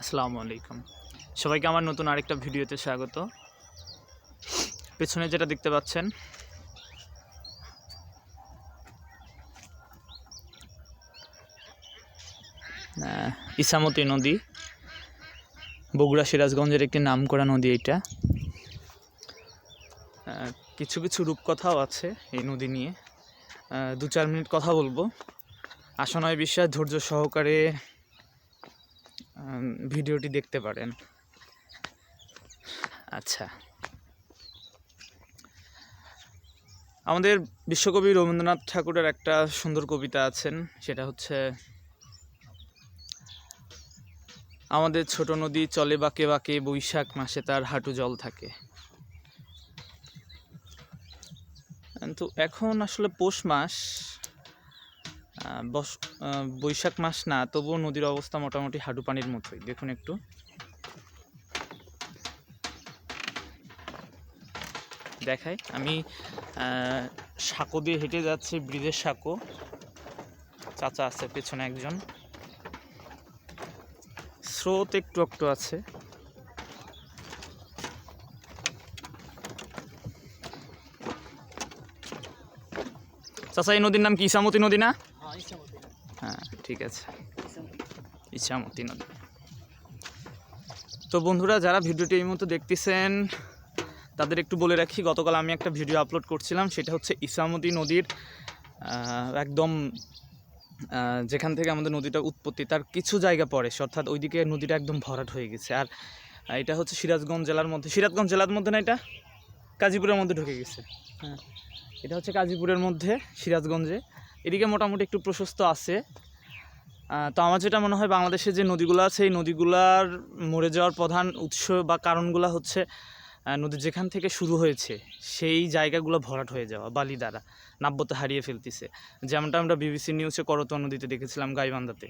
আসসালামু আলাইকুম। সবাইকে আমার নতুন আরেকটা ভিডিওতে স্বাগত। পেছনে যেটা দেখতে পাচ্ছেন ইসামতি নদী, বগুড়া সিরাজগঞ্জের একটি নামকরা নদী এটা কিছু কিছু রূপকথাও আছে এই নদী নিয়ে। দু চার মিনিট কথা বলব। আশা নয় বিশ্বাস, ধৈর্য সহকারে ভিডিওটি দেখতে পারেন। আচ্ছা। আমাদের বিশ্বকবি রবীন্দ্রনাথ ঠাকুরের একটা সুন্দর কবিতা আছেন, সেটা হচ্ছে, আমাদের ছোট নদী চলে বাঁকে বাঁকে, বৈশাখ মাসে তার হাঁটু জল থাকে। কিন্তু এখন আসলে পৌষ মাস বস বৈশাখ মাস না, তবুও নদীর অবস্থা মোটামুটি হাঁটু পানির মতোই। দেখুন একটু। দেখাই, আমি সাঁকো দিয়ে হেঁটে যাচ্ছি, ব্রিজের সাঁকো। চাচা আছে পেছনে একজন। স্রোত একটু একটু আছে। চাচা, এই নদীর নাম কি? ইসামতি নদী না? ঠিক আছে। ইচ্ছামতি নদী। তো বন্ধুরা, যারা ভিডিওটি এই মুহূর্তে দেখতেছেন, তাদের একটু বলে রাখি, গতকাল আমি একটা ভিডিও আপলোড করছিলাম, সেটা হচ্ছে ইসামতি নদীর একদম যেখান থেকে আমাদের নদীটা উৎপত্তি, তার কিছু জায়গা পড়ে, অর্থাৎ ওইদিকে নদীটা একদম ভরাট হয়ে গেছে। আর এটা হচ্ছে সিরাজগঞ্জ জেলার মধ্যে, সিরাজগঞ্জ জেলার মধ্যে না এটা? গাজীপুরের মধ্যে ঢুকে গেছে। হ্যাঁ এটা হচ্ছে গাজীপুরের মধ্যে, সিরাজগঞ্জে। এদিকে মোটামুটি একটু প্রশস্ত আছে তো আমার যেটা মনে হয় বাংলাদেশে যে নদীগুলো আছে, এই নদীগুলার মরে যাওয়ার প্রধান উৎস বা কারণগুলো হচ্ছে নদী যেখান থেকে শুরু হয়েছে, সেই জায়গাগুলো ভরাট হয়ে যাওয়া, বালি দ্বারা নাব্যতা হারিয়ে ফেলতেছে। যেমনটা আমরা বিবিসি নিউজে করতো নদীতে দেখেছিলাম গাইবান্ধাতে।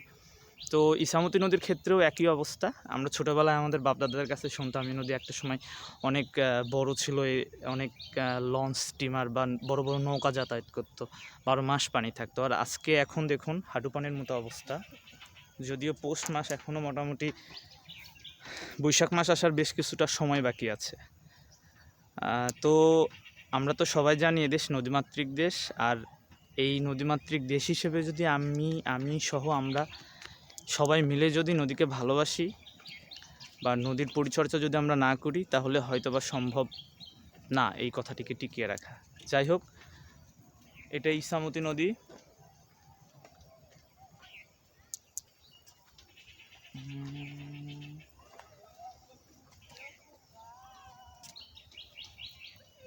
তো ইসামতি নদীর ক্ষেত্রেও একই অবস্থা। আমরা ছোটোবেলায় আমাদের বাপদাদাদের কাছে শুনতাম, এই নদী একটা সময় অনেক বড় ছিল অনেক লঞ্চ স্টিমার বা বড় বড় নৌকা যাতায়াত করতো, বারো মাস পানি থাকতো। আর আজকে এখন দেখুন, হাঁটু পানির মতো অবস্থা। যদিও পৌষ মাস এখনও মোটামুটি, বৈশাখ মাস আসার বেশ কিছুটা সময় বাকি আছে। তো আমরা তো সবাই জানি এদেশ নদীমাতৃক দেশ। আর এই নদীমাতৃক দেশ হিসেবে যদি আমি আমি সহ আমরা সবাই মিলে যদি নদীকে ভালোবাসি বা নদীর পরিচর্যা যদি আমরা না করি, তাহলে হয়তো বা সম্ভব না এই কথাটিকে টিকিয়ে রাখা। যাই হোক, এটা ইসামতি নদী।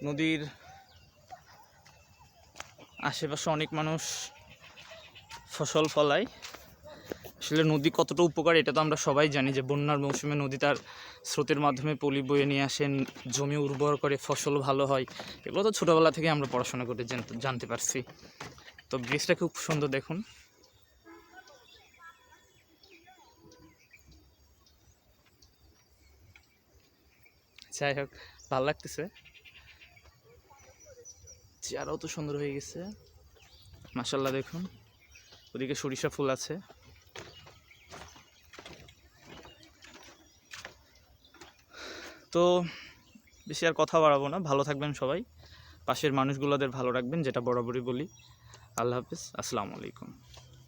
নদীর আশেপাশে অনেক মানুষ ফসল ফলায়। আসলে নদী কতটা উপকার এটা তো আমরা সবাই জানি যে বন্যার মৌসুমে নদী তার স্রোতের মাধ্যমে পলি বয়ে নিয়ে আসেন জমি উর্বর করে ফসল ভালো হয়। এগুলো তো ছোটোবেলা থেকে আমরা পড়াশোনা করে জানতে- পারছি। তো ব্রিজটা খুব সুন্দর দেখুন। যাই হোক, ভালো লাগতেছে। চেয়ারও তো সুন্দর হয়ে গেছে। মাসাল্লাহ দেখুন। ওদিকে সরিষা ফুল আছে। তো বেশি আর কথা বাড়াবো না। ভালো থাকবেন সবাই। পাশের মানুষগুলোদের ভালো রাখবেন, যেটা বরাবরই বলি। আল্লাহ হাফিজ। আসসালামু আলাইকুম।